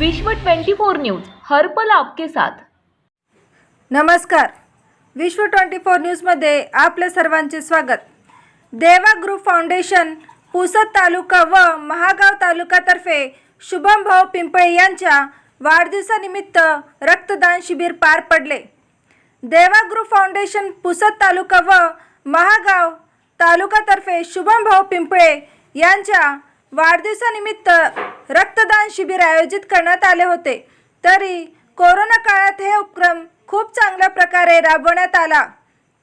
विश्व 24 न्यूज हर पल आपके साथ. नमस्कार. विश्व ट्वेंटी फोर न्यूजमध्ये आपले सर्वांचे स्वागत. देवा ग्रुप फाउंडेशन पुसद तालुका व महागाव तालुकातर्फे शुभम भाऊ पिंपळे यांच्या वाढदिवसानिमित्त रक्तदान शिबिर पार पडले. देवा ग्रुप फाउंडेशन पुसद तालुका व महागाव तालुकातर्फे शुभम भाऊ पिंपळे यांच्या वाढदिवसानिमित्त रक्तदान शिबिर आयोजित करण्यात आले होते. तरी कोरोना काळात हे उपक्रम खूप चांगल्या प्रकारे राबवण्यात आला.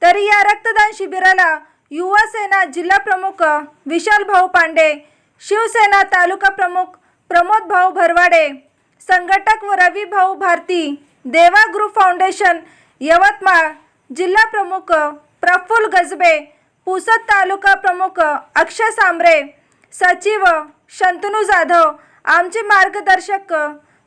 तरी या रक्तदान शिबिराला युवा सेना जिल्हा प्रमुख विशाल भाऊ पांडे शिवसेना तालुका प्रमुख प्रमोद भाऊ भरवाडे संघटक व रवी भाऊ भारती देवा ग्रुप फाउंडेशन यवतमाळ जिल्हा प्रमुख प्रफुल्ल गजबे पुसद तालुका प्रमुख अक्षय सांबरे सचिव शंतनू जाधव आमचे मार्गदर्शक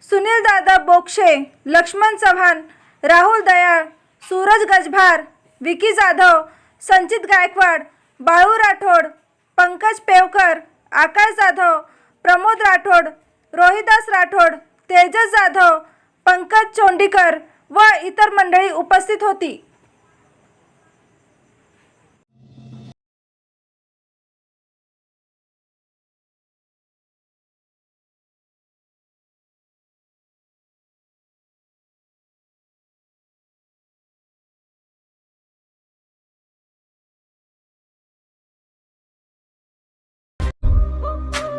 सुनील दादा बोक्षे लक्ष्मण चव्हाण राहुल दयाळ सूरज गजभार विकी जाधव संचित गायकवाड बाळू राठोड पंकज पेवकर आकाश जाधव प्रमोद राठोड रोहिदास राठोड तेजस जाधव पंकज चोंडीकर व इतर मंडळी उपस्थित होती.